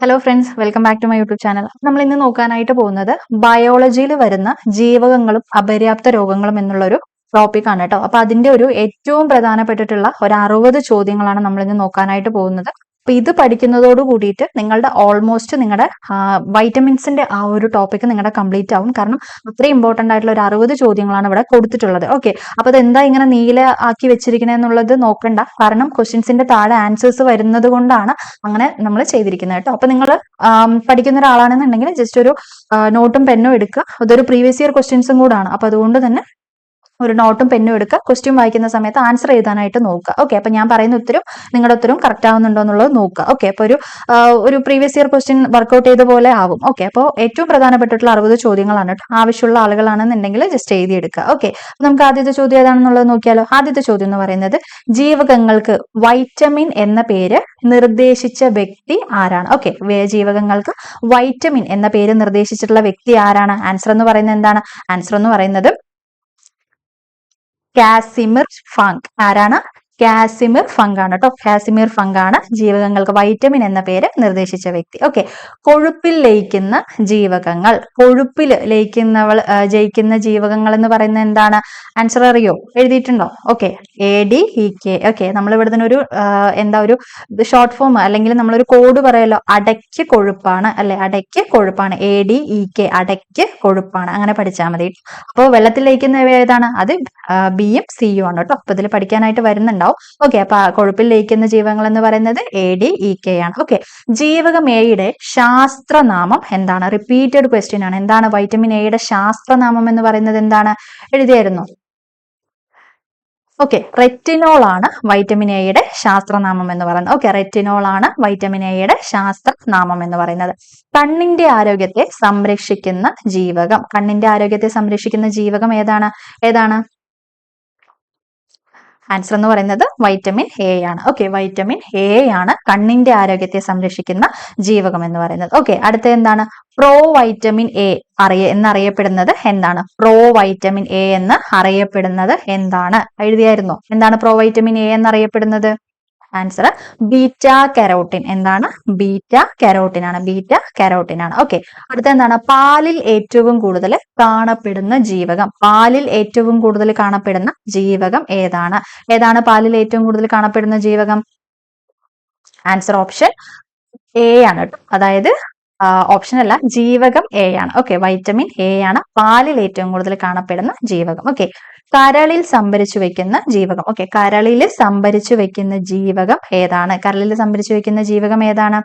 Hello friends welcome back to my YouTube channel നമ്മൾ ഇന്ന് നോക്കാനായിട്ട് പോകുന്നത് ബയോളജിയിൽ വരുന്ന ജീവകങ്ങളും അപര്യാപ്ത രോഗങ്ങളും എന്നുള്ളൊരു ടോപ്പിക് ആണ് കേട്ടോ. അപ്പൊ അതിന്റെ ഒരു ഏറ്റവും പ്രധാനപ്പെട്ടിട്ടുള്ള ഒരു അറുപത് ചോദ്യങ്ങളാണ് നമ്മൾ ഇന്ന് നോക്കാനായിട്ട് പോകുന്നത്. അപ്പൊ ഇത് പഠിക്കുന്നതോട് കൂടിയിട്ട് നിങ്ങളുടെ ഓൾമോസ്റ്റ് നിങ്ങളുടെ വൈറ്റമിൻസിന്റെ ആ ഒരു ടോപ്പിക് നിങ്ങളുടെ കംപ്ലീറ്റ് ആവും. കാരണം അത്രയും ഇമ്പോർട്ടന്റ് ആയിട്ടുള്ള ഒരു അറുപത് ചോദ്യങ്ങളാണ് ഇവിടെ കൊടുത്തിട്ടുള്ളത്. ഓക്കെ അപ്പൊ അത് എന്താ ഇങ്ങനെ നീല ആക്കി വെച്ചിരിക്കണെന്നുള്ളത് നോക്കണ്ട. കാരണം ക്വസ്റ്റ്യൻസിന്റെ താഴെ ആൻസേഴ്സ് വരുന്നത് കൊണ്ടാണ് അങ്ങനെ നമ്മൾ ചെയ്തിരിക്കുന്നത് കേട്ടോ. അപ്പൊ നിങ്ങൾ പഠിക്കുന്ന ഒരാളാണെന്നുണ്ടെങ്കിൽ ജസ്റ്റ് ഒരു നോട്ടും പെന്നും എടുക്കുക. അതൊരു പ്രീവിയസ് ഇയർ ക്വസ്റ്റ്യൻസും കൂടാണ്. അപ്പൊ അതുകൊണ്ട് തന്നെ ഒരു നോട്ടും പെന്നും എടുക്കുക. ക്വസ്റ്റ്യൻ വായിക്കുന്ന സമയത്ത് ആൻസർ എഴുതാനായിട്ട് നോക്കുക. ഓക്കെ അപ്പൊ ഞാൻ പറയുന്ന ഉത്തരം നിങ്ങളുടെ ഉത്തരം കറക്റ്റ് ആവുന്നുണ്ടോ എന്നുള്ളത് നോക്കുക. ഓക്കെ അപ്പൊ ഒരു ഒരു പ്രീവിയസ് ഇയർ ക്വസ്റ്റ്യൻ വർക്ക്ഔട്ട് ചെയ്ത പോലെ ആവും. ഓക്കെ അപ്പോൾ ഏറ്റവും പ്രധാനപ്പെട്ടിട്ടുള്ള അറുപത് ചോദ്യങ്ങളാണ് ആവശ്യമുള്ള ആളുകളാണെന്നുണ്ടെങ്കിൽ ജസ്റ്റ് എഴുതിയെടുക്കുക. ഓക്കെ നമുക്ക് ആദ്യത്തെ ചോദ്യം ഏതാണെന്നുള്ളത് നോക്കിയാലോ? ആദ്യത്തെ ചോദ്യം എന്ന് പറയുന്നത് ജീവകങ്ങൾക്ക് വൈറ്റമിൻ എന്ന പേര് നിർദ്ദേശിച്ച വ്യക്തി ആരാണ്? ഓക്കെ ജീവകങ്ങൾക്ക് വൈറ്റമിൻ എന്ന പേര് നിർദ്ദേശിച്ചിട്ടുള്ള വ്യക്തി ആരാണ്? ആൻസർ എന്ന് പറയുന്നത് എന്താണ്? ആൻസർ എന്ന് പറയുന്നത് കാസിമിർ ഫങ്ക്. ആരാണ്? കാസിമിർ ഫങ്ക് ആണ് കേട്ടോ കാസിമിർ ഫങ്ക് ആണ്. ജീവകങ്ങൾക്ക് വൈറ്റമിൻ എന്ന പേര് നിർദ്ദേശിച്ച വ്യക്തി. ഓക്കെ കൊഴുപ്പിൽ ലയിക്കുന്ന ജീവകങ്ങൾ. കൊഴുപ്പിൽ ലയിക്കുന്നവൾ ജയിക്കുന്ന ജീവകങ്ങൾ എന്ന് പറയുന്നത് എന്താണ്? ആൻസർ അറിയോ? എഴുതിയിട്ടുണ്ടോ? Okay A D E K okay നമ്മൾ ഇവിടെ തന്നെ ഒരു എന്താ ഒരു ഷോർട്ട് ഫോം അല്ലെങ്കിൽ നമ്മളൊരു കോഡ് പറയല്ലോ. അടയ്ക്ക് കൊഴുപ്പാണ് അല്ലെ? അടയ്ക്ക് കൊഴുപ്പാണ്. എ ഡി ഇ കെ അടയ്ക്ക് കൊഴുപ്പാണ്. അങ്ങനെ പഠിച്ചാൽ മതി. അപ്പോൾ വെള്ളത്തിൽ ലയിക്കുന്നവ ഏതാണ്? അത് ബി എം സി യു ആണ് കേട്ടോ അപ്പൊ ഇതിൽ പഠിക്കാനായിട്ട് വരുന്നുണ്ടാവും ഉണ്ടാവും. ഓക്കെ അപ്പൊ കൊഴുപ്പിൽ ലയിക്കുന്ന ജീവകങ്ങൾ എന്ന് പറയുന്നത് എ ഡി ഇ കെ ആണ്. ഓക്കെ ജീവകം എയുടെ ശാസ്ത്രനാമം എന്താണ്? റിപ്പീറ്റഡ് ക്വസ്റ്റ്യൻ ആണ്. എന്താണ് വൈറ്റമിൻ എയുടെ ശാസ്ത്രനാമം എന്ന് പറയുന്നത് എന്താണ്? എഴുതിയായിരുന്നു. ഓക്കെ റെറ്റിനോൾ ആണ് വൈറ്റമിൻ എയുടെ ശാസ്ത്രനാമം എന്ന് പറയുന്നത്. ഓക്കെ റെറ്റിനോൾ ആണ് വൈറ്റമിൻ എയുടെ ശാസ്ത്രനാമം എന്ന് പറയുന്നത്. കണ്ണിന്റെ ആരോഗ്യത്തെ സംരക്ഷിക്കുന്ന ജീവകം. കണ്ണിന്റെ ആരോഗ്യത്തെ സംരക്ഷിക്കുന്ന ജീവകം ഏതാണ്? ഏതാണ്? ആൻസർ എന്ന് പറയുന്നത് വൈറ്റമിൻ എ ആണ്. ഓക്കെ വൈറ്റമിൻ എ ആണ് കണ്ണിന്റെ ആരോഗ്യത്തെ സംരക്ഷിക്കുന്ന ജീവകം എന്ന് പറയുന്നത്. ഓക്കെ അടുത്ത എന്താണ്? പ്രോ വൈറ്റമിൻ എ അറിയ എന്നറിയപ്പെടുന്നത് എന്താണ്? പ്രോ വൈറ്റമിൻ എ എന്ന് അറിയപ്പെടുന്നത് എന്താണ്? എഴുതിയായിരുന്നോ? എന്താണ് പ്രോ വൈറ്റമിൻ എ എന്നറിയപ്പെടുന്നത്? Answer beta carotene. എന്താണ്? ബീറ്റ കരോട്ടിൻ ആണ്. ബീറ്റ കരോട്ടിൻ ആണ്. ഓക്കെ അടുത്ത എന്താണ്? പാലിൽ ഏറ്റവും കൂടുതൽ കാണപ്പെടുന്ന ജീവകം. പാലിൽ ഏറ്റവും കൂടുതൽ കാണപ്പെടുന്ന ജീവകം ഏതാണ്? ഏതാണ് പാലിൽ ഏറ്റവും കൂടുതൽ കാണപ്പെടുന്ന ജീവകം? ആൻസർ ഓപ്ഷൻ എ ആണ് കേട്ടോ. അതായത് ഓപ്ഷൻ അല്ല. ജീവകം എ ആണ്. ഓക്കെ വൈറ്റമിൻ എ ആണ് പാലിൽ ഏറ്റവും കൂടുതൽ കാണപ്പെടുന്ന ജീവകം. ഓക്കെ കരളിൽ സംഭരിച്ചു വെക്കുന്ന ജീവകം. ഓക്കെ കരളിൽ സംഭരിച്ചു വെക്കുന്ന ജീവകം ഏതാണ്? കരളിൽ സംഭരിച്ചു വെക്കുന്ന ജീവകം ഏതാണ്?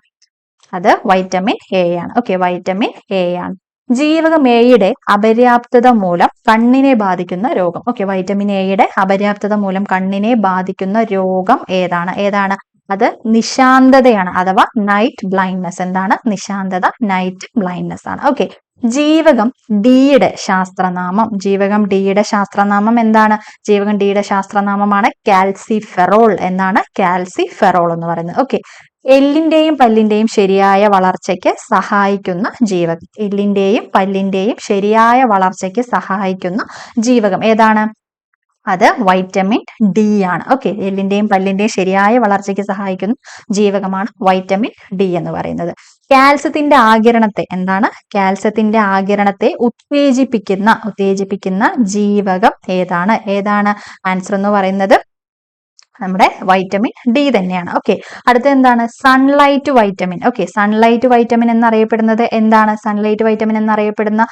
അത് വൈറ്റമിൻ എ ആണ്. ഓക്കെ വൈറ്റമിൻ എ ആണ്. ജീവകം എയുടെ അപര്യാപ്തത മൂലം കണ്ണിനെ ബാധിക്കുന്ന രോഗം. ഓക്കെ വൈറ്റമിൻ എയുടെ അപര്യാപ്തത മൂലം കണ്ണിനെ ബാധിക്കുന്ന രോഗം ഏതാണ്? ഏതാണ്? അത് നിശാന്തതയാണ് അഥവാ നൈറ്റ് ബ്ലൈൻഡ്നെസ് എന്താണ്? നിശാന്തത നൈറ്റ് ബ്ലൈൻഡ്നെസ് ആണ്. ഓക്കെ ജീവകം ഡിയുടെ ശാസ്ത്രനാമം. ജീവകം ഡിയുടെ ശാസ്ത്രനാമം എന്താണ്? ജീവകം ഡിയുടെ ശാസ്ത്രനാമമാണ് കാൽസിഫെറോൾ എന്നാണ് കാൽസിഫെറോൾ എന്ന് പറയുന്നത്. ഓക്കെ എല്ലിന്റെയും പല്ലിന്റെയും ശരിയായ വളർച്ചയ്ക്ക് സഹായിക്കുന്ന ജീവകം. എല്ലിന്റെയും പല്ലിന്റെയും ശരിയായ വളർച്ചയ്ക്ക് സഹായിക്കുന്ന ജീവകം ഏതാണ്? അത് വൈറ്റമിൻ ഡി ആണ്. ഓക്കെ എല്ലിന്റെയും പല്ലിന്റെയും ശരിയായ വളർച്ചയ്ക്ക് സഹായിക്കുന്ന. ജീവകമാണ് വൈറ്റമിൻ ഡി എന്ന് പറയുന്നത്. കാൽസ്യത്തിന്റെ ആകിരണത്തെ എന്താണ്? കാൽസ്യത്തിന്റെ ആകിരണത്തെ ഉത്തേജിപ്പിക്കുന്ന ഉത്തേജിപ്പിക്കുന്ന ജീവകം ഏതാണ്? ഏതാണ്? ആൻസർ എന്ന് പറയുന്നത് നമ്മുടെ വൈറ്റമിൻ ഡി തന്നെയാണ്. ഓക്കെ അടുത്ത എന്താണ്? Sunlight vitamin okay sunlight vitamin എന്നറിയപ്പെടുന്നത് എന്താണ്? സൺലൈറ്റ് വൈറ്റമിൻ എന്നറിയപ്പെടുന്ന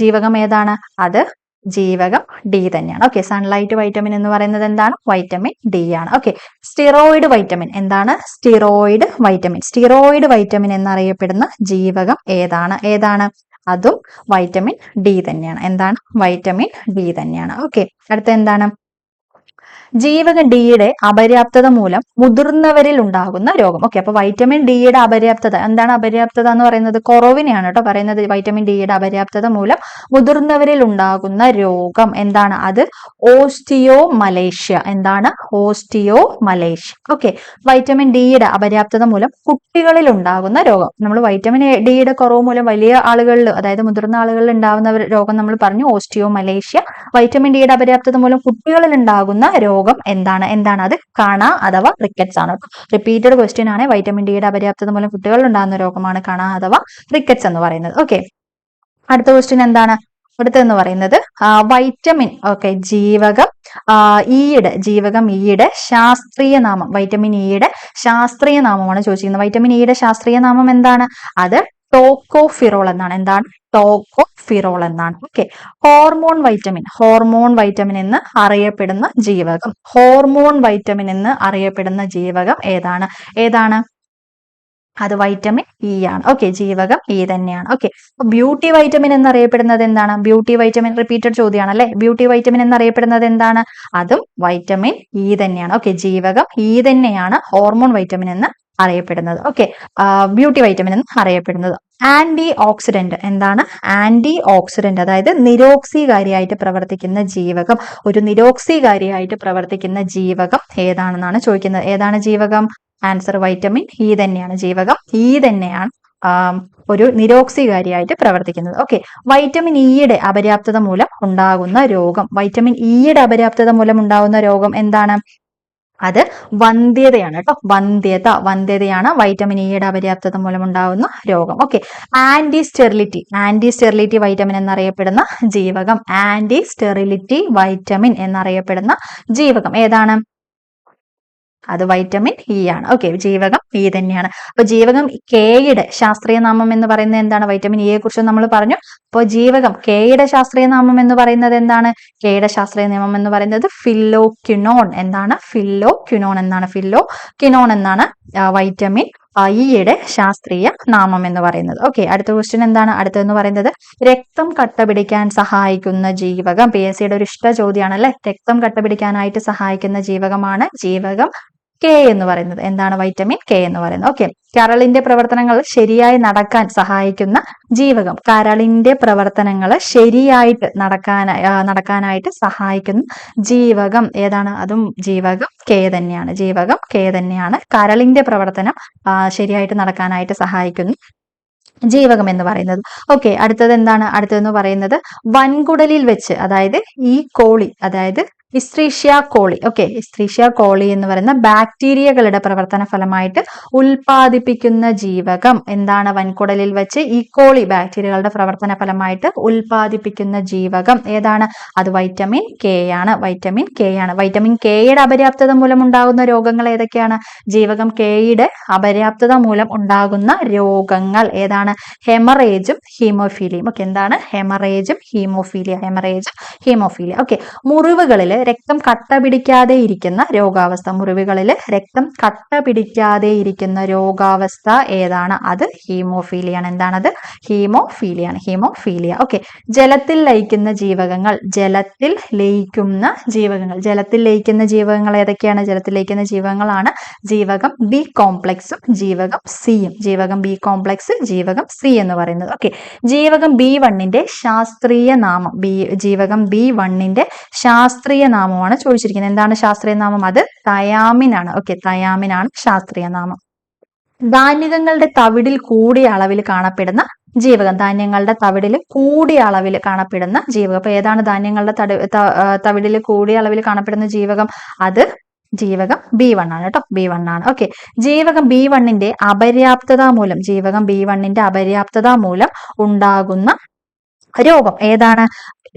ജീവകം ഏതാണ്? അത് ജീവകം ഡി തന്നെയാണ്. ഓക്കെ സൺലൈറ്റ് വൈറ്റമിൻ എന്ന് പറയുന്നത് എന്താണ്? വൈറ്റമിൻ ഡി ആണ്. ഓക്കെ സ്റ്റിറോയിഡ് വൈറ്റമിൻ എന്താണ്? സ്റ്റിറോയിഡ് വൈറ്റമിൻ സ്റ്റിറോയിഡ് വൈറ്റമിൻ എന്നറിയപ്പെടുന്ന ജീവകം ഏതാണ്? ഏതാണ്? അതും വൈറ്റമിൻ ഡി തന്നെയാണ്. എന്താണ്? വൈറ്റമിൻ ഡി തന്നെയാണ്. ഓക്കെ അടുത്ത എന്താണ്? ജീവക ഡിയുടെ അപര്യാപ്തത മൂലം മുതിർന്നവരിൽ ഉണ്ടാകുന്ന രോഗം. ഓക്കെ അപ്പൊ വൈറ്റമിൻ ഡിയുടെ അപര്യാപ്തത എന്താണ് അപര്യാപ്തത എന്ന് പറയുന്നത്? കുറവിനെയാണ് കേട്ടോ പറയുന്നത് വൈറ്റമിൻ ഡിയുടെ അപര്യാപ്തത മൂലം മുതിർന്നവരിൽ ഉണ്ടാകുന്ന രോഗം. എന്താണ് അത്? ഓസ്റ്റിയോ മലേഷ്യ എന്താണ്? ഓസ്റ്റിയോ മലേഷ്യ ഓക്കെ വൈറ്റമിൻ ഡിയുടെ അപര്യാപ്തത മൂലം കുട്ടികളിൽ ഉണ്ടാകുന്ന രോഗം. നമ്മൾ വൈറ്റമിൻ ഡിയുടെ കുറവ് മൂലം വലിയ ആളുകളിൽ അതായത് മുതിർന്ന ആളുകളിൽ ഉണ്ടാകുന്ന രോഗം നമ്മൾ പറഞ്ഞു ഓസ്റ്റിയോ മലേഷ്യ വൈറ്റമിൻ ഡിയുടെ അപര്യാപ്തത മൂലം കുട്ടികളിൽ ഉണ്ടാകുന്ന രോഗം രോഗം എന്താണ്? എന്താണ്? അത് കണ അഥവാ റിക്കറ്റ്സ് ആണ് റിപ്പീറ്റഡ് ക്വസ്റ്റ്യൻ ആണ് വൈറ്റമിൻ ഡിയുടെ അപര്യാപ്തത മൂലം കുട്ടികളിൽ ഉണ്ടാകുന്ന രോഗമാണ് കണ അഥവാ റിക്കറ്റ്സ് എന്ന് പറയുന്നത്. ഓക്കെ അടുത്ത ക്വസ്റ്റ്യൻ എന്താണ്? അടുത്തെന്ന് പറയുന്നത് വൈറ്റമിൻ ഓക്കെ ജീവകം ഈയുടെ ജീവകം ഈയുടെ ശാസ്ത്രീയ നാമം വൈറ്റമിൻ ഇയുടെ ശാസ്ത്രീയ നാമമാണ് ചോദിച്ചിരിക്കുന്നത്. വൈറ്റമിൻ ഇയുടെ ശാസ്ത്രീയ നാമം എന്താണ്? അത് ടോക്കോഫിറോൾ എന്നാണ്. എന്താണ്? ടോക്കോഫിറോൾ എന്നാണ്. Okay hormone vitamin hormone vitamin എന്ന് അറിയപ്പെടുന്ന ജീവകം. ഹോർമോൺ വൈറ്റമിൻ എന്ന് അറിയപ്പെടുന്ന ജീവകം ഏതാണ്? ഏതാണ്? അത് വൈറ്റമിൻ ഇ ആണ്. ഓക്കെ ജീവകം ഇ തന്നെയാണ്. ഓക്കെ ബ്യൂട്ടി വൈറ്റമിൻ എന്നറിയപ്പെടുന്നത് എന്താണ്? ബ്യൂട്ടി വൈറ്റമിൻ റിപ്പീറ്റഡ് ചോദ്യമാണ് അല്ലെ? ബ്യൂട്ടി വൈറ്റമിൻ എന്നറിയപ്പെടുന്നത് എന്താണ്? അതും വൈറ്റമിൻ ഇ തന്നെയാണ്. ഓക്കെ ജീവകം ഇ തന്നെയാണ്. ഹോർമോൺ വൈറ്റമിൻ എന്ന് അറിയപ്പെടുന്നത്. ഓക്കെ ബ്യൂട്ടി വൈറ്റമിൻ എന്ന് അറിയപ്പെടുന്നത്. ആന്റി ഓക്സിഡന്റ് എന്താണ്? ആന്റി ഓക്സിഡന്റ് അതായത് നിരോക്സികാരിയായിട്ട് പ്രവർത്തിക്കുന്ന ജീവകം. ഒരു നിരോക്സികാരിയായിട്ട് പ്രവർത്തിക്കുന്ന ജീവകം ഏതാണെന്നാണ് ചോദിക്കുന്നത്. ഏതാണ് ജീവകം? ആൻസർ വൈറ്റമിൻ ഇ തന്നെയാണ് ജീവകം. ഇ തന്നെയാണ് ഒരു നിരോക്സികാരിയായിട്ട് പ്രവർത്തിക്കുന്നത്. ഓക്കെ വൈറ്റമിൻ ഇയുടെ അപര്യാപ്തത മൂലം ഉണ്ടാകുന്ന രോഗം. വൈറ്റമിൻ ഇയുടെ അപര്യാപ്തത മൂലം ഉണ്ടാകുന്ന രോഗം എന്താണ്? അത് വന്ധ്യതയാണ് കേട്ടോ. വന്ധ്യത. വന്ധ്യതയാണ് വൈറ്റമിൻ ഇയുടെ അപര്യാപ്തത മൂലം ഉണ്ടാകുന്ന രോഗം. Okay anti sterility anti sterility vitamin എന്നറിയപ്പെടുന്ന ജീവകം. ആന്റി സ്റ്റെറിലിറ്റി വൈറ്റമിൻ എന്നറിയപ്പെടുന്ന ജീവകം. ഏതാണ്? അത് വൈറ്റമിൻ ഇ ആണ്. ഓക്കെ ജീവകം ഇ തന്നെയാണ്. അപ്പൊ ജീവകം കെയുടെ ശാസ്ത്രീയ നാമം എന്ന് പറയുന്നത് എന്താണ്? വൈറ്റമിൻ ഇയെ കുറിച്ച് നമ്മൾ പറഞ്ഞു. അപ്പോൾ ജീവകം കെയുടെ ശാസ്ത്രീയ നാമം എന്ന് പറയുന്നത് എന്താണ്? കെയുടെ ശാസ്ത്രീയ നിയമം എന്ന് പറയുന്നത് ഫില്ലോ ക്യുനോൺ എന്താണ് ഫില്ലോ ക്യുനോൺ എന്നാണ് ഫില്ലോ ക്യുനോൺ എന്നാണ് വൈറ്റമിൻ ഇയുടെ ശാസ്ത്രീയ നാമം എന്ന് പറയുന്നത്. ഓക്കെ അടുത്ത ക്വസ്റ്റ്യൻ എന്താണ്? അടുത്തതെന്ന് പറയുന്നത് രക്തം കട്ടപിടിക്കാൻ സഹായിക്കുന്ന ജീവകം. പി എസ് സിയുടെ ഒരു ഇഷ്ട ചോദ്യമാണ് അല്ലെ രക്തം കട്ടപിടിക്കാനായിട്ട് സഹായിക്കുന്ന ജീവകമാണ് ജീവകം. കെ എന്ന് പറയുന്നത്. എന്താണ് വൈറ്റമിൻ കെ എന്ന് പറയുന്നത്. ഓക്കെ കരളിന്റെ പ്രവർത്തനങ്ങൾ ശരിയായി നടക്കാൻ സഹായിക്കുന്ന ജീവകം. കരളിന്റെ പ്രവർത്തനങ്ങൾ ശരിയായിട്ട് നടക്കാൻ നടക്കാനായിട്ട് സഹായിക്കുന്ന ജീവകം ഏതാണ്? അതും ജീവകം കെ തന്നെയാണ്. ജീവകം കെ തന്നെയാണ്. കരളിന്റെ പ്രവർത്തനം ശരിയായിട്ട് നടക്കാനായിട്ട് സഹായിക്കുന്നു ജീവകം എന്ന് പറയുന്നത്. ഓക്കെ അടുത്തത് എന്താണ്? അടുത്തതെന്ന് പറയുന്നത് വൻകുടലിൽ വെച്ച് അതായത് ഈ കോളി അതായത് ഇസ്ത്രീഷ്യ കോളി ഓക്കെ ഇസ്ത്രീഷ്യ കോളി എന്ന് പറയുന്ന ബാക്ടീരിയകളുടെ പ്രവർത്തന ഫലമായിട്ട് ഉൽപാദിപ്പിക്കുന്ന ജീവകം എന്താണ്? വൻകുടലിൽ വെച്ച് ഈ കോളി ബാക്ടീരിയകളുടെ പ്രവർത്തന ഫലമായിട്ട് ഉൽപാദിപ്പിക്കുന്ന ജീവകം ഏതാണ്? അത് വൈറ്റമിൻ കെ ആണ്. വൈറ്റമിൻ കെ ആണ്. വൈറ്റമിൻ കെയുടെ അപര്യാപ്തത മൂലം ഉണ്ടാകുന്ന രോഗങ്ങൾ ഏതൊക്കെയാണ്? ജീവകം കെയുടെ അപര്യാപ്തത മൂലം ഉണ്ടാകുന്ന രോഗങ്ങൾ ഏതാണ്? ഹെമറേജും ഹീമോഫീലിയും ഓക്കെ എന്താണ്? ഹെമറേജും ഹീമോഫീലിയ ഹെമറേജും ഹീമോഫീലിയ ഓക്കെ മുറിവുകളിൽ രക്തം കട്ട പിടിക്കാതെ ഇരിക്കുന്ന രോഗാവസ്ഥ. മുറിവുകളിൽ രക്തം കട്ട പിടിക്കാതെ ഇരിക്കുന്ന രോഗാവസ്ഥ ഏതാണ്? അത് ഹീമോഫീലിയാണ്. എന്താണത്? ഹീമോഫീലിയാണ്. ഹീമോഫീലിയ. ഓക്കെ. ജലത്തിൽ ലയിക്കുന്ന ജീവകങ്ങൾ ജലത്തിൽ ലയിക്കുന്ന ജീവകങ്ങൾ. ജലത്തിൽ ലയിക്കുന്ന ജീവകങ്ങൾ ഏതൊക്കെയാണ്? ജലത്തിൽ ലയിക്കുന്ന ജീവകങ്ങളാണ് ജീവകം ബി കോംപ്ലക്സും ജീവകം സിയും ജീവകം ബി കോംപ്ലക്സ് ജീവകം സി എന്ന് പറയുന്നത്. ഓക്കെ. ജീവകം ബി വണ്ണിന്റെ ശാസ്ത്രീയ നാമം. ബി ജീവകം ബി വണ്ണിന്റെ ശാസ്ത്രീയ നാമമാണ് ചോദിച്ചിരിക്കുന്നത്. എന്താണ് ശാസ്ത്രീയ നാമം അത് തയാമിനാണ് ഓക്കെ തയാമിനാണ് ശാസ്ത്രീയ നാമം ധാന്യങ്ങളുടെ തവിടിൽ കൂടിയ അളവിൽ കാണപ്പെടുന്ന ജീവകം. ധാന്യങ്ങളുടെ തവിടിൽ കൂടിയ അളവിൽ കാണപ്പെടുന്ന ജീവകം. അപ്പൊ ഏതാണ് ധാന്യങ്ങളുടെ തടി തവിടിൽ കൂടിയ അളവിൽ കാണപ്പെടുന്ന ജീവകം? അത് ജീവകം ബി വൺ ആണ് കേട്ടോ. ബി വൺ ആണ്. ഓക്കെ ജീവകം ബി വണ്ണിന്റെ അപര്യാപ്തത മൂലം ജീവകം ബി വണ്ണിന്റെ അപര്യാപ്തത മൂലം ഉണ്ടാകുന്ന രോഗം ഏതാണ്?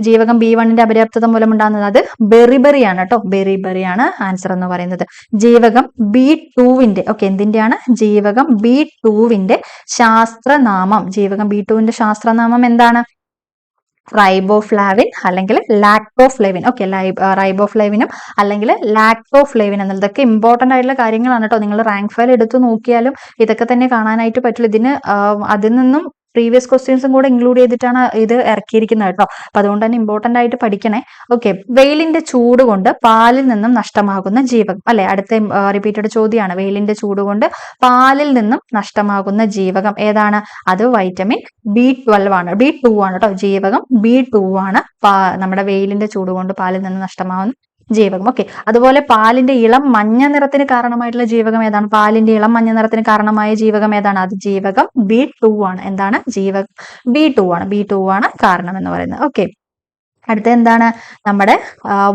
ജീവകം ബി വണ്ണിന്റെ അപര്യാപ്തത മൂലം ഉണ്ടാകുന്നത് അത് ബെറിബെറിയാണ് കേട്ടോ. ബെറിബെറിയാണ് ആൻസർ എന്ന് പറയുന്നത്. ജീവകം ബി ടൂവിന്റെ ഓക്കെ എന്തിന്റെയാണ്? ജീവകം ബി ടൂവിന്റെ ശാസ്ത്രനാമം. ജീവകം ബി ടൂവിന്റെ ശാസ്ത്രനാമം എന്താണ്? റൈബോഫ്ലാവിൻ അല്ലെങ്കിൽ ലാക്ടോഫ്ലേവിൻ ഓക്കെ റൈബോഫ്ലേവിനും അല്ലെങ്കിൽ ലാക്ടോഫ്ലേവിൻ എന്നുള്ളതൊക്കെ ഇമ്പോർട്ടന്റ് ആയിട്ടുള്ള കാര്യങ്ങളാണ് കേട്ടോ. നിങ്ങൾ റാങ്ക് ഫയൽ എടുത്തു നോക്കിയാലും ഇതൊക്കെ തന്നെ കാണാനായിട്ട് പറ്റുള്ളൂ. ഇതിന് അതിൽ നിന്നും പ്രീവിയസ് ക്വസ്റ്റ്യൻസും കൂടെ ഇൻക്ലൂഡ് ചെയ്തിട്ടാണ് ഇത് ഇറക്കിയിരിക്കുന്നത് കേട്ടോ. അപ്പൊ അതുകൊണ്ട് തന്നെ ഇമ്പോർട്ടന്റ് ആയിട്ട് പഠിക്കണേ. ഓക്കെ വെയിലിന്റെ ചൂട് കൊണ്ട് പാലിൽ നിന്നും നഷ്ടമാകുന്ന ജീവകം. അല്ലെ? അടുത്ത റിപ്പീറ്റഡ് ചോദ്യമാണ്. വെയിലിന്റെ ചൂട് കൊണ്ട് പാലിൽ നിന്നും നഷ്ടമാകുന്ന ജീവകം ഏതാണ്? അത് വൈറ്റമിൻ ബി ട്വൽവ് ആണ്. ബി ടു ആണ് കേട്ടോ. ജീവകം ബി ടു ആണ്. നമ്മുടെ വെയിലിന്റെ ചൂട് കൊണ്ട് പാലിൽ നിന്ന് നഷ്ടമാകുന്ന ജീവകം. ഓക്കെ അതുപോലെ പാലിന്റെ ഇളം മഞ്ഞ നിറത്തിന് കാരണമായിട്ടുള്ള ജീവകം ഏതാണ്? പാലിന്റെ ഇളം മഞ്ഞ നിറത്തിന് കാരണമായ ജീവകം ഏതാണ്? അത് ജീവകം ബി ടു ആണ്. എന്താണ്? ജീവകം ബി ടു ആണ്. ബി ടു ആണ് കാരണം എന്ന് പറയുന്നത്. ഓക്കെ അടുത്ത എന്താണ്? നമ്മുടെ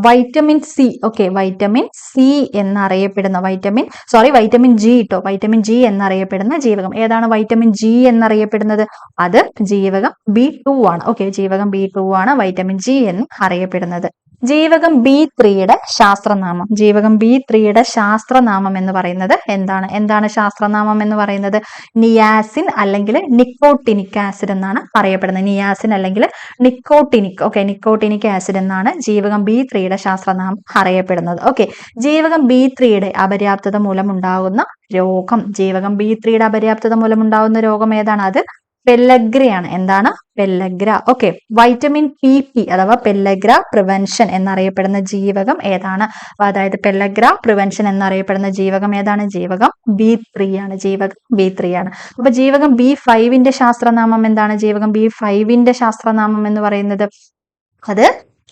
vitamin C okay vitamin C എന്നറിയപ്പെടുന്ന വൈറ്റമിൻ സോറി വൈറ്റമിൻ ജി കേട്ടോ വൈറ്റമിൻ ജി എന്നറിയപ്പെടുന്ന ജീവകം. ഏതാണ് വൈറ്റമിൻ ജി എന്നറിയപ്പെടുന്നത്? അത് ജീവകം ബി ടു ആണ്. ഓക്കെ ജീവകം ബി ടു ആണ്. വൈറ്റമിൻ ജി എന്ന് അറിയപ്പെടുന്നത് ജീവകം ബി ത്രീയുടെ ശാസ്ത്രനാമം. ജീവകം ബി ത്രീയുടെ ശാസ്ത്രനാമം എന്ന് പറയുന്നത് എന്താണ്? എന്താണ് ശാസ്ത്രനാമം എന്ന് പറയുന്നത്? നിയാസിൻ അല്ലെങ്കിൽ നിക്കോട്ടിനിക് ആസിഡ് എന്നാണ് അറിയപ്പെടുന്നത് നിയാസിൻ അല്ലെങ്കിൽ നിക്കോട്ടിനിക്. ഓക്കെ നിക്കോട്ടിനിക് ആസിഡ് എന്നാണ് ജീവകം ബി ത്രീയുടെ ശാസ്ത്രനാമം അറിയപ്പെടുന്നത്. ഓക്കെ ജീവകം ബി ത്രീയുടെ അപര്യാപ്തത മൂലമുണ്ടാകുന്ന രോഗം. ജീവകം ബി ത്രീയുടെ അപര്യാപ്തത മൂലമുണ്ടാകുന്ന രോഗം ഏതാണ്? അത് പെല്ലഗ്രയാണ്. എന്താണ്? Pellagra. Okay vitamin P P അഥവാ പെല്ലഗ്ര പ്രിവെൻഷൻ എന്നറിയപ്പെടുന്ന ജീവകം ഏതാണ്? അതായത് പെല്ലഗ്ര പ്രിവെൻഷൻ എന്നറിയപ്പെടുന്ന ജീവകം ഏതാണ്? ജീവകം ബി ത്രീ ആണ്. ജീവകം ബി ത്രീ ആണ്. അപ്പൊ ജീവകം ബി ഫൈവിന്റെ ശാസ്ത്രനാമം എന്താണ്? ജീവകം ബി ഫൈവിന്റെ ശാസ്ത്രനാമം എന്ന് പറയുന്നത് അത്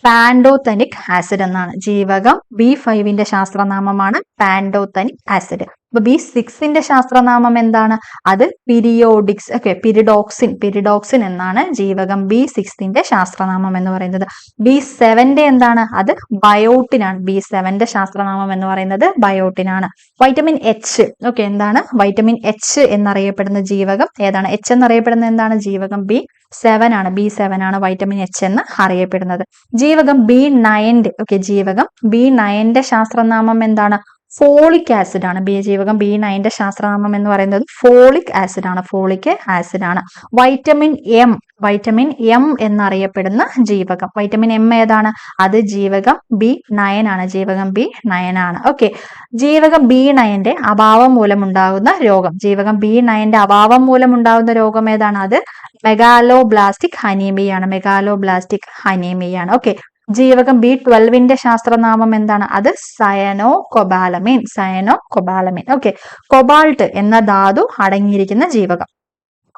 പാൻഡോത്തനിക് ആസിഡ് എന്നാണ്. ജീവകം ബി ഫൈവിന്റെ ശാസ്ത്രനാമമാണ് പാൻഡോത്തനിക് ആസിഡ് അപ്പൊ ബി സിക്സിന്റെ ശാസ്ത്രനാമം എന്താണ്? അത് പിരിയോഡിക്സ് ഓക്കെ പിരിഡോക്സിൻ പിരിഡോക്സിൻ എന്നാണ് ജീവകം ബി സിക്സിന്റെ ശാസ്ത്രനാമം എന്ന് പറയുന്നത്. ബി സെവന്റെ എന്താണ്? അത് ബയോട്ടിനാണ് ബി സെവന്റെ ശാസ്ത്രനാമം എന്ന് പറയുന്നത് ബയോട്ടിനാണ് വൈറ്റമിൻ എച്ച് ഓക്കെ എന്താണ്? വൈറ്റമിൻ എച്ച് എന്നറിയപ്പെടുന്ന ജീവകം ഏതാണ്? എച്ച് എന്നറിയപ്പെടുന്ന എന്താണ്? ജീവകം ബി സെവൻ ആണ്. ബി സെവൻ ആണ് വൈറ്റമിൻ എച്ച് എന്ന് അറിയപ്പെടുന്നത്. ജീവകം ബി നയന്റെ ഓക്കെ ജീവകം ബി നയന്റെ ശാസ്ത്രനാമം എന്താണ്? ഫോളിക് ആസിഡ് ആണ്. ബി ജീവകം ബി നയന്റെ ശാസ്ത്രനാമം എന്ന് പറയുന്നത് ഫോളിക് ആസിഡ് ആണ്. ഫോളിക് ആസിഡ് ആണ്. വൈറ്റമിൻ എം വൈറ്റമിൻ എം എന്നറിയപ്പെടുന്ന ജീവകം. വൈറ്റമിൻ എം ഏതാണ്? അത് ജീവകം ബി നയൻ ആണ്. ജീവകം ബി നയൻ ആണ്. ഓക്കെ ജീവകം ബി നയന്റെ അഭാവം മൂലമുണ്ടാകുന്ന രോഗം. ജീവകം ബി നയന്റെ അഭാവം മൂലമുണ്ടാകുന്ന രോഗം ഏതാണ്? അത് മെഗാലോ ബ്ലാസ്റ്റിക് ഹനീമിയാണ് മെഗാലോ ബ്ലാസ്റ്റിക് ഹനീമിയാണ് ഓക്കെ ജീവകം ബി ട്വൽവിന്റെ ശാസ്ത്രനാമം എന്താണ്? അത് cyanocobalamin cyanocobalamin okay cobalt എന്ന ധാതു അടങ്ങിയിരിക്കുന്ന ജീവകം.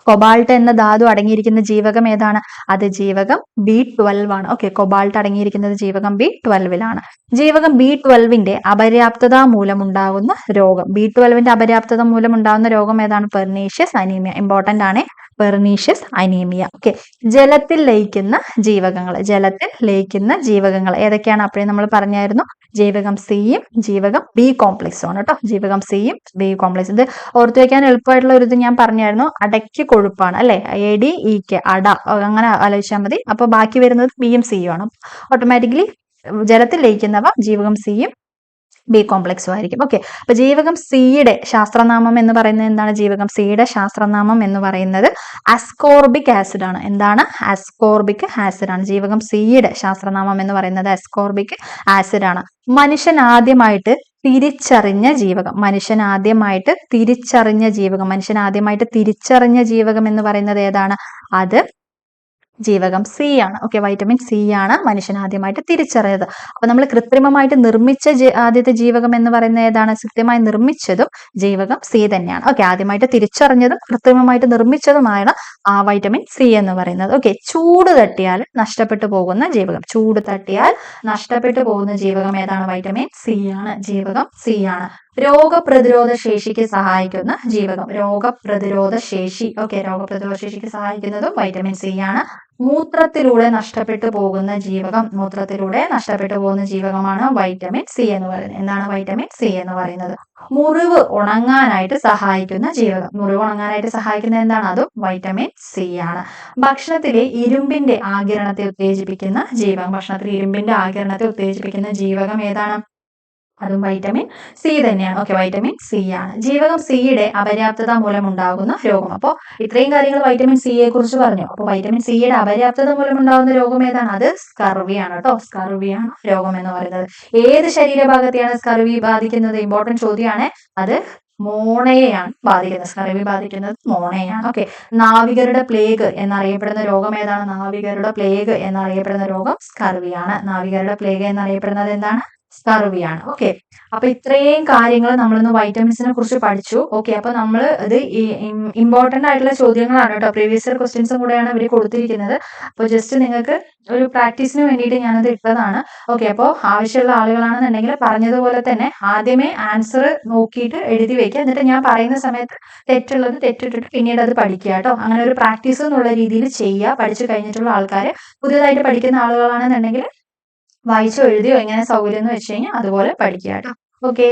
കൊബാൾട്ട് എന്ന ധാതു അടങ്ങിയിരിക്കുന്ന ജീവകം ഏതാണ്? അത് ജീവകം ബി ട്വൽവ് ആണ്. ഓക്കെ കൊബാൾട്ട് അടങ്ങിയിരിക്കുന്നത് ജീവകം ബി ട്വൽവിലാണ് ജീവകം ബി ട്വൽവിന്റെ അപര്യാപ്തത മൂലമുണ്ടാകുന്ന രോഗം. ബി ട്വൽവിന്റെ അപര്യാപ്തത മൂലമുണ്ടാകുന്ന രോഗം ഏതാണ്? പെർനീഷ്യസ് അനീമിയ ഇമ്പോർട്ടന്റ് ആണ്. പെർനീഷ്യസ് അനീമിയ ഓക്കെ ജലത്തിൽ ലയിക്കുന്ന ജീവകങ്ങൾ ജലത്തിൽ ലയിക്കുന്ന ജീവകങ്ങൾ ഏതൊക്കെയാണ് അപ്പോഴേ നമ്മൾ പറഞ്ഞായിരുന്നു? ജീവകം സിയും ജീവകം ബി കോംപ്ലക്സും ആണ് കേട്ടോ ജീവകം സിയും ബി കോംപ്ലക്സ് ഇത് ഓർത്തു വയ്ക്കാൻ എളുപ്പമായിട്ടുള്ള ഒരു ഇത് ഞാൻ പറഞ്ഞായിരുന്നു. അടയ്ക്ക് കൊഴുപ്പാണ് അല്ലെ? എ ഡി ഇ കെ അട. അങ്ങനെ ആലോചിച്ചാൽ മതി. അപ്പൊ ബാക്കി വരുന്നത് ബിയും സിയും ആണ്. ഓട്ടോമാറ്റിക്കലി ജലത്തിൽ ലയിക്കുന്നവ ജീവകം സിയും ബി കോംപ്ലക്സും ആയിരിക്കും. ഓക്കെ അപ്പൊ ജീവകം സിയുടെ ശാസ്ത്രനാമം എന്ന് പറയുന്നത് എന്താണ്? ജീവകം സിയുടെ ശാസ്ത്രനാമം എന്ന് പറയുന്നത് അസ്കോർബിക് ആസിഡ് ആണ്. എന്താണ്? അസ്കോർബിക് ആസിഡ് ആണ്. ജീവകം സിയുടെ ശാസ്ത്രനാമം എന്ന് പറയുന്നത് അസ്കോർബിക് ആസിഡ് ആണ്. മനുഷ്യൻ ആദ്യമായിട്ട് തിരിച്ചറിഞ്ഞ ജീവകം. മനുഷ്യൻ ആദ്യമായിട്ട് തിരിച്ചറിഞ്ഞ ജീവകം. മനുഷ്യൻ ആദ്യമായിട്ട് തിരിച്ചറിഞ്ഞ ജീവകം എന്ന് പറയുന്നത് ഏതാണ്? അത് ജീവകം സി ആണ്. ഓക്കെ വൈറ്റമിൻ സി ആണ് മനുഷ്യൻ ആദ്യമായിട്ട് തിരിച്ചറിയത് അപ്പൊ നമ്മൾ കൃത്രിമമായിട്ട് നിർമ്മിച്ച ആദ്യത്തെ ജീവകം എന്ന് പറയുന്നത് ഏതാണ്? കൃത്യമായി നിർമ്മിച്ചതും ജീവകം സി തന്നെയാണ്. ഓക്കെ ആദ്യമായിട്ട് തിരിച്ചറിഞ്ഞതും കൃത്രിമമായിട്ട് നിർമ്മിച്ചതുമാണ് ആ വൈറ്റമിൻ സി എന്ന് പറയുന്നത്. ഓക്കെ ചൂട് തട്ടിയാൽ നഷ്ടപ്പെട്ടു പോകുന്ന ജീവകം. ചൂട് തട്ടിയാൽ നഷ്ടപ്പെട്ടു പോകുന്ന ജീവകം ഏതാണ്? വൈറ്റമിൻ സി ആണ്. ജീവകം സി ആണ്. രോഗപ്രതിരോധ ശേഷിക്ക് സഹായിക്കുന്ന ജീവകം. രോഗപ്രതിരോധ ശേഷി. ഓക്കെ രോഗപ്രതിരോധ ശേഷിക്ക് സഹായിക്കുന്നതും വൈറ്റമിൻ സി ആണ്. മൂത്രത്തിലൂടെ നഷ്ടപ്പെട്ടു പോകുന്ന ജീവകം മൂത്രത്തിലൂടെ നഷ്ടപ്പെട്ടു പോകുന്ന ജീവകമാണ് വൈറ്റമിൻ സി എന്ന് പറയുന്നത്. എന്താണ് വൈറ്റമിൻ സി എന്ന് പറയുന്നത്? മുറിവ് ഉണങ്ങാനായിട്ട് സഹായിക്കുന്ന ജീവകം. മുറിവ് ഉണങ്ങാനായിട്ട് സഹായിക്കുന്ന എന്താണ്? അതും വൈറ്റമിൻ സി ആണ്. ഭക്ഷണത്തിലെ ഇരുമ്പിന്റെ ആകിരണത്തെ ഉത്തേജിപ്പിക്കുന്ന ജീവകം. ഭക്ഷണത്തിലെ ഇരുമ്പിന്റെ ആകിരണത്തെ ഉത്തേജിപ്പിക്കുന്ന ജീവകം ഏതാണ്? അതും വൈറ്റമിൻ സി തന്നെയാണ്. ഓക്കെ വൈറ്റമിൻ സി ആണ്. ജീവകം സിയുടെ അപര്യാപ്തത മൂലമുണ്ടാകുന്ന രോഗം. അപ്പോൾ ഇത്രയും കാര്യങ്ങൾ വൈറ്റമിൻ സിയെ കുറിച്ച് പറഞ്ഞു. അപ്പോൾ വൈറ്റമിൻ സിയുടെ അപര്യാപ്തത മൂലമുണ്ടാകുന്ന രോഗം ഏതാണ്? അത് സ്കർവിയാണ് കേട്ടോ സ്കർവിയാണ് രോഗം എന്ന് പറയുന്നത്. ഏത് ശരീരഭാഗത്തെയാണ് സ്കർവി ബാധിക്കുന്നത്? ഇമ്പോർട്ടന്റ് ചോദ്യമാണ്. അത് മോണയെയാണ് ബാധിക്കുന്നത്. സ്കർവി ബാധിക്കുന്നത് മോണയാണ് ഓക്കെ നാവികരുടെ പ്ലേഗ് എന്നറിയപ്പെടുന്ന രോഗം ഏതാണ്? നാവികരുടെ പ്ലേഗ് എന്നറിയപ്പെടുന്ന രോഗം സ്കർവിയാണ് നാവികരുടെ പ്ലേഗ് എന്നറിയപ്പെടുന്നത് എന്താണ്? സ്കർവിയാണ് ഓക്കെ അപ്പൊ ഇത്രയും കാര്യങ്ങൾ നമ്മളിന്ന് വൈറ്റമിൻസിനെ കുറിച്ച് പഠിച്ചു. ഓക്കെ അപ്പൊ നമ്മൾ ഇത് ഇമ്പോർട്ടന്റ് ആയിട്ടുള്ള ചോദ്യങ്ങളാണ് കേട്ടോ. പ്രീവിയസ് ഇയർ ക്വസ്റ്റ്യൻസും കൂടെയാണ് ഇവർ കൊടുത്തിരിക്കുന്നത്. അപ്പോൾ ജസ്റ്റ് നിങ്ങൾക്ക് ഒരു പ്രാക്ടീസിന് വേണ്ടിയിട്ട് ഞാനത് ഇട്ടതാണ്. ഓക്കെ അപ്പോൾ ആവശ്യമുള്ള ആളുകളാണെന്നുണ്ടെങ്കിൽ പറഞ്ഞതുപോലെ തന്നെ ആദ്യമേ ആൻസർ നോക്കിയിട്ട് എഴുതി വെക്കുക. എന്നിട്ട് ഞാൻ പറയുന്ന സമയത്ത് തെറ്റുള്ളത് തെറ്റിട്ടിട്ട് പിന്നീട് അത് പഠിക്കുക കേട്ടോ. അങ്ങനെ ഒരു പ്രാക്ടീസ് എന്നുള്ള രീതിയിൽ ചെയ്യുക. പഠിച്ചു കഴിഞ്ഞിട്ടുള്ള ആൾക്കാർ പുതിയതായിട്ട് പഠിക്കുന്ന ആളുകളാണെന്നുണ്ടെങ്കിൽ വായിച്ചോ എഴുതിയോ എങ്ങനെ സൗകര്യം എന്ന് വെച്ച് കഴിഞ്ഞാൽ അതുപോലെ പഠിക്കുക കേട്ടോ. ഓക്കെ